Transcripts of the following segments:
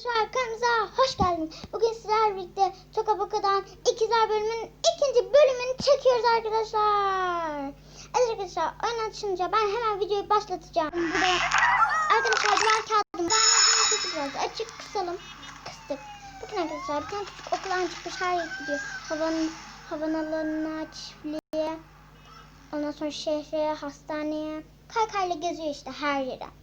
arkadaşlar kanalımıza hoş geldiniz. Bugün sizlerle birlikte Toka Boka'dan İkizler bölümünün ikinci bölümünü çekiyoruz arkadaşlar. Evet arkadaşlar oyun açınca ben hemen videoyu başlatacağım. Burada arkadaşlar birer kağıdım. Ben biraz açık kısalım. Kıstık. Bakın arkadaşlar bir tane çocuk okuldan çıkmış her yere gidiyor. Havanın, havan alanına, çiftliğe, ondan sonra şehre, hastaneye. Kaykayla geziyor işte her yere.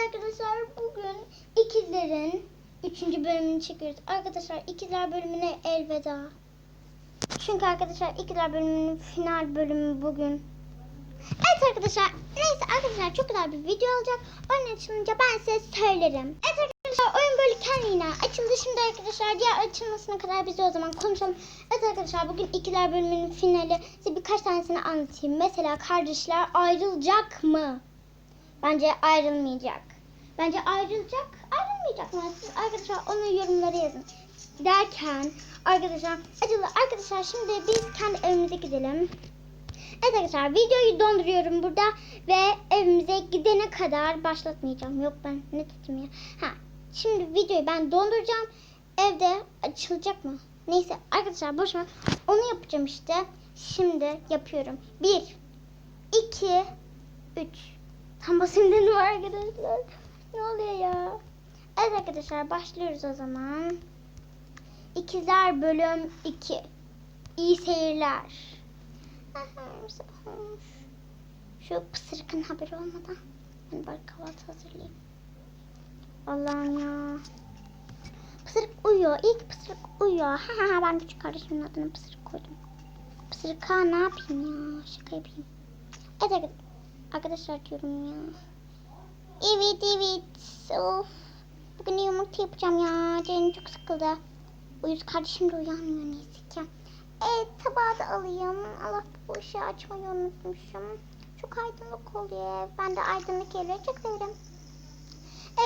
Arkadaşlar bugün ikizlerin 3. bölümünü çekiyoruz. Arkadaşlar ikizler bölümüne elveda. Çünkü arkadaşlar ikizler bölümünün final bölümü bugün. Evet arkadaşlar neyse arkadaşlar çok güzel bir video olacak. Oyun açılınca ben size söylerim. Evet arkadaşlar oyun böyle kendine açıldı. Şimdi arkadaşlar diğer açılmasına kadar biz de o zaman konuşalım. Evet arkadaşlar bugün ikiler bölümünün finali. Size birkaç tanesini anlatayım. Mesela kardeşler ayrılacak mı? Bence ayrılmayacak. Bence ayrılacak, ayrılmayacak mı? Siz arkadaşlar onu yorumlara yazın. Derken arkadaşlar, acılı arkadaşlar şimdi biz kendi evimize gidelim. Evet arkadaşlar videoyu donduruyorum burada ve evimize gidene kadar başlatmayacağım. Yok ben ne dedim ya. Ha, şimdi videoyu ben donduracağım. Evde açılacak mı? Neyse arkadaşlar boş ver. Onu yapacağım işte. Şimdi yapıyorum. Bir, iki, üç. Tam basımda var arkadaşlar. Ne oluyor ya? Evet arkadaşlar başlıyoruz o zaman. İkizler bölüm 2. İyi seyirler. Şu pısırıkın haberi olmadan ben bari kahvaltı hazırlayayım. Allah'ım ya. Pısırık uyuyor. Ki pısırık uyuyor. Ha ha ben küçük kardeşimin adını pısırık koydum. Pısırıka ne yapayım ya? Şaka yapayım. Evet arkadaşlar. Arkadaşlar diyorum ya. Evet evet. Of. Bugün yumurta yapacağım ya. Canım çok sıkıldı. Uyuz kardeşim de uyanmıyor neyse ki. Evet tabağı da alayım. Allah bu ışığı açmayı unutmuşum. Çok aydınlık oluyor. Ben de aydınlık yerleri çok severim.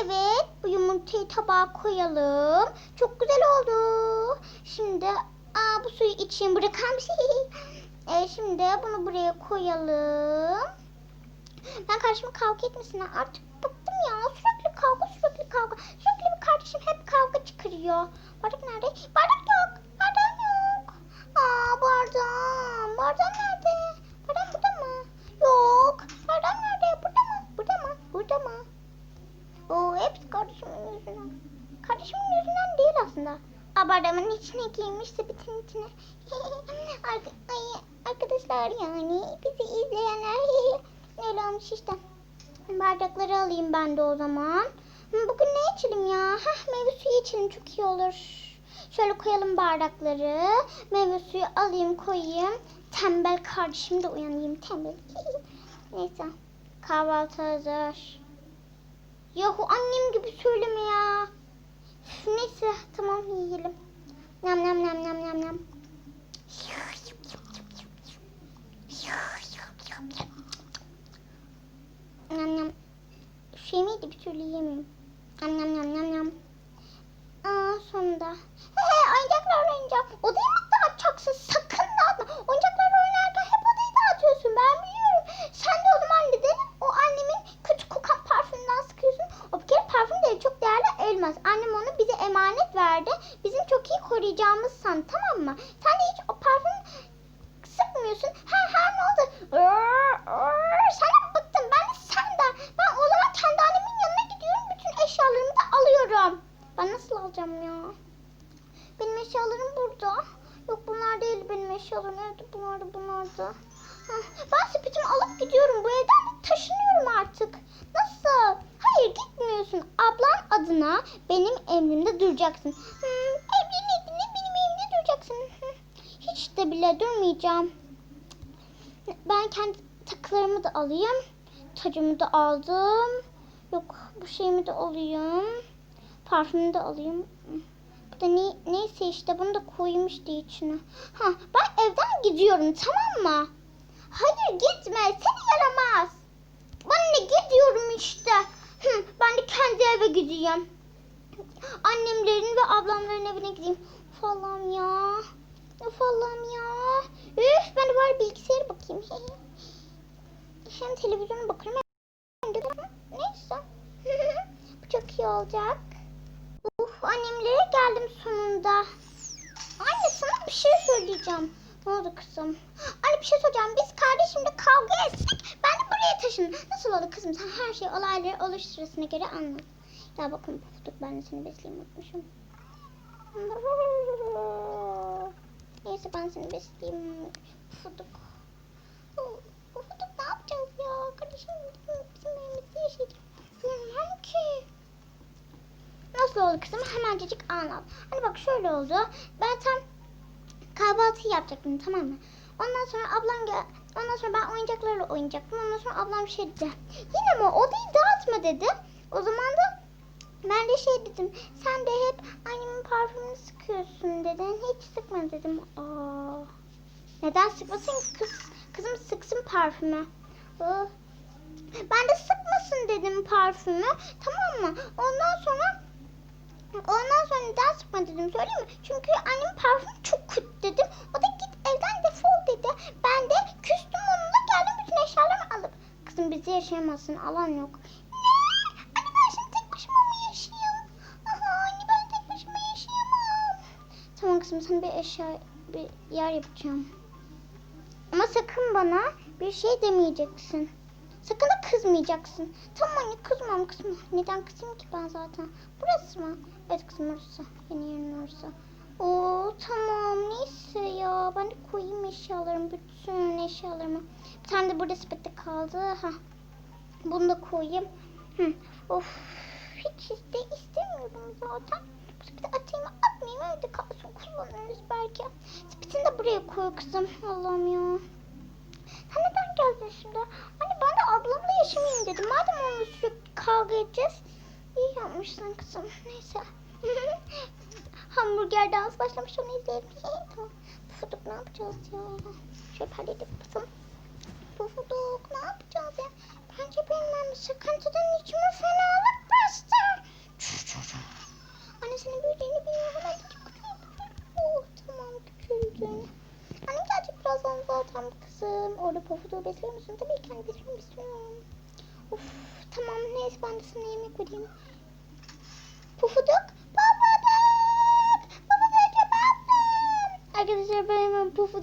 Evet bu yumurtayı tabağa koyalım. Çok güzel oldu. Şimdi aa, bu suyu içeyim. Bırakar mısın? e, şimdi bunu buraya koyalım. Ben kardeşimin kavga etmesine artık bıktım ya. Sürekli kavga, sürekli kavga. Sürekli bir kardeşim hep kavga çıkarıyor. Bardak nerede? Bardak yok. Bardak yok. Aa bardağım. Bardağım nerede? Bardağım burada mı? Yok. Bardağım nerede? Burada mı? Burada mı? Burada mı? Oo hepsi kardeşimin yüzünden. Kardeşimin yüzünden değil aslında. Aa, bardağımın içine giymiş sepetin içine. Arkadaşlar yani bizi izleyenler olmuş işte. Bardakları alayım ben de o zaman. Bugün ne içelim ya? Heh, meyve suyu içelim çok iyi olur. Şöyle koyalım bardakları. Meyve suyu alayım koyayım. Tembel kardeşim de uyanayım tembel. Neyse kahvaltı hazır. Yahu annem gibi söyleme ya. Neyse tamam yiyelim. Nam nam nam nam nam. Nam nam. Şey miydi bir türlü yiyemiyorum. Nam nam nam nam nam. Aa sonunda. He he oyuncaklar oyuncak. Odayı mı dağıtacaksın? Sakın dağıtma. Oyuncaklar oynarken hep odayı dağıtıyorsun. Ben biliyorum. Sen de o zaman neden o annemin kötü kokan parfümünden sıkıyorsun? O bir kere parfüm değil çok değerli elmas. Annem onu bize emanet verdi. Bizim çok iyi koruyacağımız san tamam mı? Sen de hiç o parfüm sıkmıyorsun. Ha ha ne oldu? Sana bıktım. Ben de senden. Ben o zaman kendi annemin yanına gidiyorum. Bütün eşyalarımı da alıyorum. Ben nasıl alacağım ya? Benim eşyalarım burada. Yok bunlar değil benim eşyalarım. Evet bunlar da bunlar da. Hah, Ben sepetimi alıp gidiyorum. Bu evden taşınıyorum artık. Nasıl? Hayır gitmiyorsun. Ablan adına benim emrimde duracaksın. Hmm, evliliğin adına benim evimde duracaksın. Hiç de bile durmayacağım. Ben kendi takılarımı da alayım. Tacımı da aldım. Yok bu şeyimi de alayım. Parfümü de alayım. Bu da ne, neyse işte bunu da koymuştu içine. Ha, ben evden gidiyorum tamam mı? Hayır gitme seni yaramaz. Ben de gidiyorum işte. Hı, ben de kendi eve gideyim. Annemlerin ve ablamların evine gideyim. Allah'ım ya. Of Allah'ım ya. Üf ben de var bilgisayara bakayım. Hem televizyona bakarım hem neyse. Bu çok iyi olacak. Uf annemlere geldim sonunda. Anne sana bir şey söyleyeceğim. Ne oldu kızım? Anne bir şey söyleyeceğim. Biz kardeşimle kavga ettik. Ben de buraya taşındım. Nasıl oldu kızım? Sen her şeyi olayları oluş sırasına göre anlat. Ya bakın pufuduk ben de seni besleyeyim unutmuşum. Neyse ben seni besleyeyim. Pufuduk. Pufuduk ne yapacağız ya? Kardeşim bizim evimizde yaşayacak. Bilmem ki. Nasıl oldu kızım? Hemencecik anlat. Hani bak şöyle oldu. Ben tam kahvaltı yapacaktım tamam mı? Ondan sonra ablam gel Ondan sonra ben oyuncaklarla oynayacaktım. Ondan sonra ablam şey dedi. Yine mi? Odayı dağıtma dedi. O zaman da ben de şey dedim. Sen de hep annemin parfümünü sıkıyorsun dedin. Hiç sıkma dedim. Aa. Neden sıkmasın kız? Kızım sıksın parfümü. Ben de sıkmasın dedim parfümü. Tamam mı? Ondan sonra Ondan sonra neden sıkma dedim söyleyeyim mi? Çünkü annem parfüm çok kötü dedim. O da git evden defol dedi. Ben de küstüm onunla geldim bütün eşyalarımı alıp. Kızım bizi yaşayamazsın alan yok. Tamam kızım sana bir eşya bir yer yapacağım. Ama sakın bana bir şey demeyeceksin. Sakın da kızmayacaksın. Tamam anne kızmam kızma. Neden kızayım ki ben zaten? Burası mı? Evet kızım. Yeni yerin orası. Oo tamam neyse ya. Ben de koyayım eşyalarımı. Bütün eşyalarımı. Bir tane de burada sepette kaldı. Ha. Bunu da koyayım. Hı. Of. Hiç de istemiyordum zaten. Bu sepete atayım mı atmayayım. Evde kalsın kullanırız belki. Sepetini de buraya koy kızım. Allah'ım ya. Sen neden geldin şimdi? Hani ben de ablamla yaşamayayım dedim. Madem onunla sürekli kavga edeceğiz. İyi yapmışsın kızım. Neyse. Hamburger dans başlamış onu izleyelim. İyi, tamam. Pufuduk ne yapacağız ya? Şöyle halledip kızım. Pufuduk ne yapacağız ya? Bence bilmem sıkıntıdan içime fenalık bastı. Çuf, çuf, çuf. Anne senin büyüdüğünü bilmiyorum. Hadi Oh tamam küçüldün. Anne gelecek birazdan zaten kızım. Orada pofuduğu besliyor musun? Tabii ki hani besliyorum besliyorum. Of tamam neyse ben de sana yemek vereyim. Pufuduk. Pufuduk. Pufuduk yapalım. Arkadaşlar ben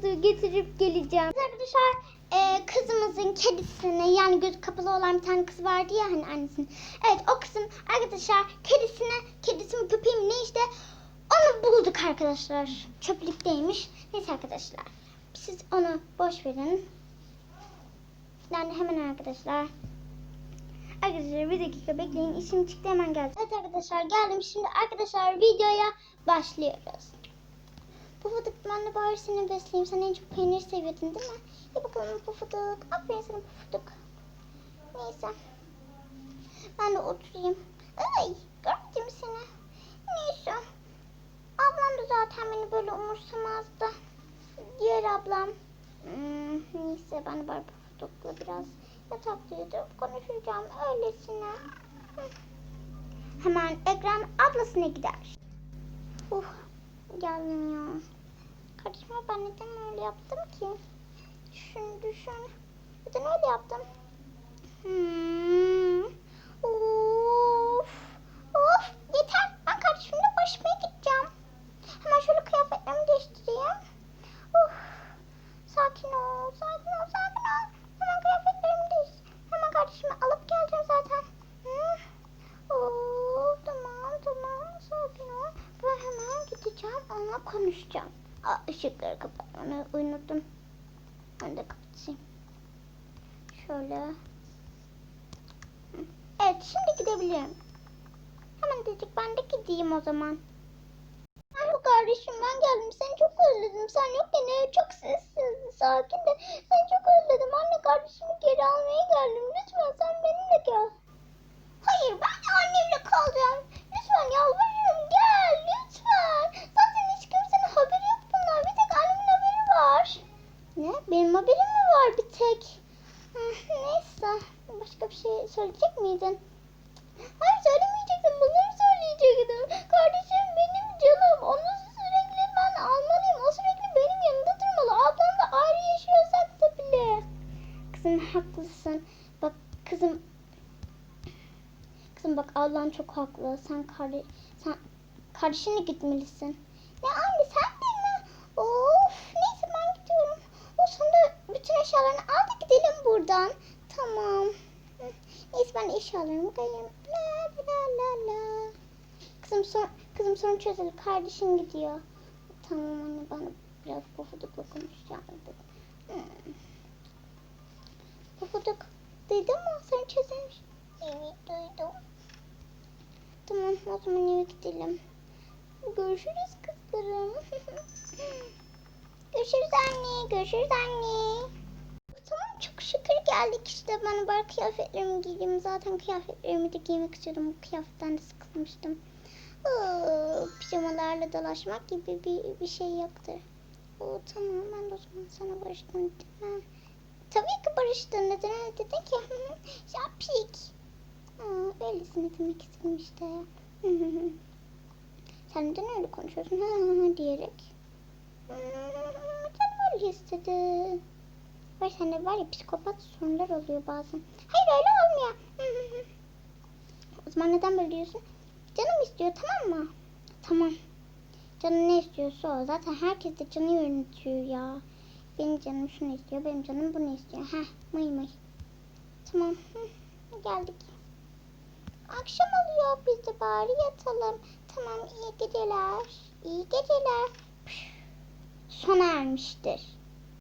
pufuduğu getirip geleceğim. Arkadaşlar e, kızımızın kedisini yani gözü kapalı olan bir tane kız vardı ya hani annesinin. Evet o kızın arkadaşlar kedisine kedisi mi ne işte onu bulduk arkadaşlar. Çöplükteymiş. Neyse arkadaşlar. Siz onu boş verin. Yani hemen arkadaşlar. Arkadaşlar bir dakika bekleyin. İşim çıktı hemen geldi. Evet arkadaşlar geldim. Şimdi arkadaşlar videoya başlıyoruz. Pufuduk ben de bari seni besleyeyim. Sen en çok peynir seviyordun değil mi? İyi bakalım Pufuduk. Aferin sana Pufuduk. Neyse. Ben de oturayım. Ay gördüm seni. Neyse. Ablam da zaten beni böyle umursamazdı. Diğer ablam. Hmm, neyse ben de bari Pufuduk'la biraz yatakta yatıp konuşacağım öylesine. Hı. Hemen ekran ablasına gider. Uh, geldim ya. Kardeşime ben neden öyle yaptım ki? Düşün düşün. Neden öyle yaptım? Hmm. Of. Of yeter. Ben kardeşimle barışmaya gideceğim. Hemen şöyle kıyafetlerimi değiştireyim. Uf. Sakin ol. Sakin ol. Sakin ol. Hemen kıyafetlerimi değiş. Hemen kardeşimi alıp geleceğim zaten. Hı? Oo, tamam tamam. Sakin ol. Ben hemen gideceğim. Onunla konuşacağım. Aa, ışıkları kapatmayı unuttum. Ben de kapatayım. Şöyle. Evet şimdi gidebilirim. Hemen dedik ben de gideyim o zaman. Merhaba kardeşim ben geldim. Seni çok özledim. Sen yokken ev çok sessizdi, sakin de. Seni çok özledim. Anne kardeşimi geri almaya geldim. Lütfen sen benimle gel. Hayır ben de annemle kalacağım. Lütfen yalvarırım gel lütfen. Zaten hiç kimsenin haberi yok bunlar. Bir tek annemin haberi var. Ne? Benim haberim mi var bir tek? Hı, Neyse. Başka bir şey söyleyecek miydin? Hayır söylemeyecektim. Bunları söyleyecektim. Kardeşim benim canım. Onu sürekli ben almalıyım. O sürekli benim yanımda durmalı. Ablamla ayrı yaşıyorsak da bile. Kızım haklısın. Bak kızım. Kızım bak ablan çok haklı. Sen kardeş sen Kardeşine gitmelisin. Ne anne sen de mi? Of neyse ben gidiyorum. O sonra bütün eşyalarını al da gidelim buradan. Tamam. Neyse ben eşyalarımı koyayım. La la la la. Kızım son, kızım sorun çözüldü. Kardeşin gidiyor. Tamam anne ben biraz pofudukla konuşacağım. Hmm. Pofuduk duydun mu? Sorun çözülmüş. Evet duydum. Tamam o zaman eve gidelim. Görüşürüz kızlarım. görüşürüz anne. Görüşürüz anne. Tamam çok şükür geldik işte. Ben bari kıyafetlerimi giyeyim. Zaten kıyafetlerimi de giymek istiyordum. Bu kıyafetten de sıkılmıştım. Oo, pijamalarla dolaşmak gibi bir, bir şey yoktur. Oo, tamam ben de o zaman sana barıştım değil? Barıştın. Neden öyle dedin ki? Şapşik. Aa, öylesin ne demek istedim işte. Sen neden öyle konuşuyorsun ha, ha, diyerek. Sen öyle istedin. Var sende var ya psikopat sorunlar oluyor bazen. Hayır öyle olmuyor. o zaman neden böyle diyorsun? Canım istiyor tamam mı? Tamam. Canın ne istiyorsa o. Zaten herkes de canı yönetiyor ya. Benim canım şunu istiyor, benim canım bunu istiyor. Heh, mıy mıy. Tamam, hı, geldik. Akşam oluyor, biz de bari yatalım. Tamam, iyi geceler. İyi geceler. Püf, Sona ermiştir.